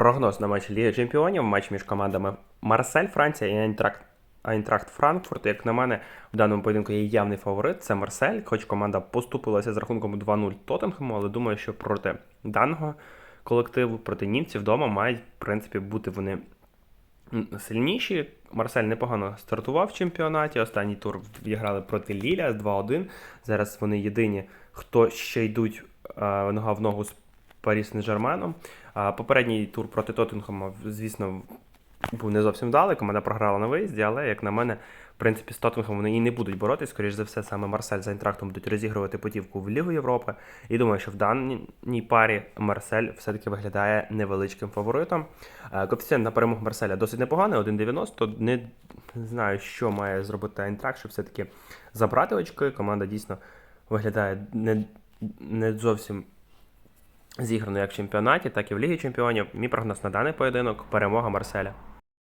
Прогноз на матч Ліги Чемпіонів, матч між командами Марсель, Франція і Айнтракт. Айнтрахт Франкфурт, як на мене, в даному поєдинку є явний фаворит. Це Марсель, хоч команда поступилася з рахунком 2-0 Тоттенхему, але думаю, що проти даного колективу, проти німців вдома мають, в принципі, бути вони сильніші. Марсель непогано стартував в чемпіонаті. Останній тур відіграли проти Ліля 2-1. Зараз вони єдині, хто ще йдуть е, нога в ногу з Парі Сен-Жерменом. Попередній тур проти Тоттенхема, звісно, був не зовсім вдалий. Команда програла на виїзді, але, як на мене, в принципі, з Тоттенхемом вони і не будуть боротись. Скоріш за все, саме Марсель з Айнтрактом будуть розігрувати путівку в Лігу Європи. І думаю, що в даній парі Марсель все-таки виглядає невеличким фаворитом. Коефіцієнт на перемогу Марселя досить непоганий, 1,90. Не знаю, що має зробити Айнтракт, щоб все-таки забрати очки. Команда дійсно виглядає не, не зовсім зіграно як в чемпіонаті, так і в Лігі Чемпіонів. Мій прогноз на даний поєдинок перемога Марселя.